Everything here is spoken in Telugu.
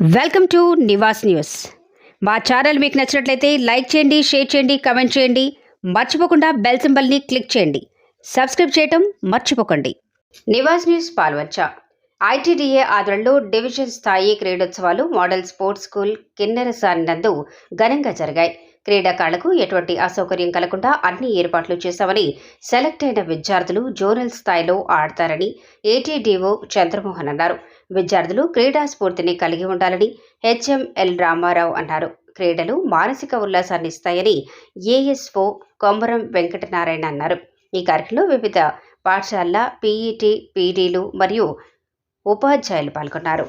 Welcome to Nivas news. మా ఛానల్ మీకు నచ్చినట్లయితే లైక్ చేయండి షేర్ చేయండి కమెంట్ చేయండి. మర్చిపోకుండా బెల్ సింబల్ని క్లిక్ చేయండి. సబ్స్క్రైబ్ చేయటం మర్చిపోకండి. నివాస్ న్యూస్ పాల్వంచ. ఐటీడీఏ ఆధ్వర్యంలో డివిజన్ స్థాయి క్రీడోత్సవాలు మోడల్ స్పోర్ట్స్ స్కూల్ కిన్నెరసాని నందు ఘనంగా జరిగాయి. క్రీడాకారులకు ఎటువంటి అసౌకర్యం కలగకుండా అన్ని ఏర్పాట్లు చేశామని సెలెక్ట్ అయిన విద్యార్థులు జోనల్ స్థాయిలో ఆడతారని ఏటీడీఓ చంద్రమోహన్ అన్నారు. విద్యార్థులు క్రీడా స్ఫూర్తిని కలిగి ఉండాలని హెచ్ఎంఎల్ రామారావు అన్నారు. క్రీడలు మానసిక ఉల్లాసాన్ని ఇస్తాయని ఏఎస్ఓ కొమరం వెంకటనారాయణ అన్నారు. ఈ కార్యక్రమంలో వివిధ పాఠశాలల పీఈటీ పీడీలు మరియు ఉపాధ్యాయులు పాల్గొన్నారు.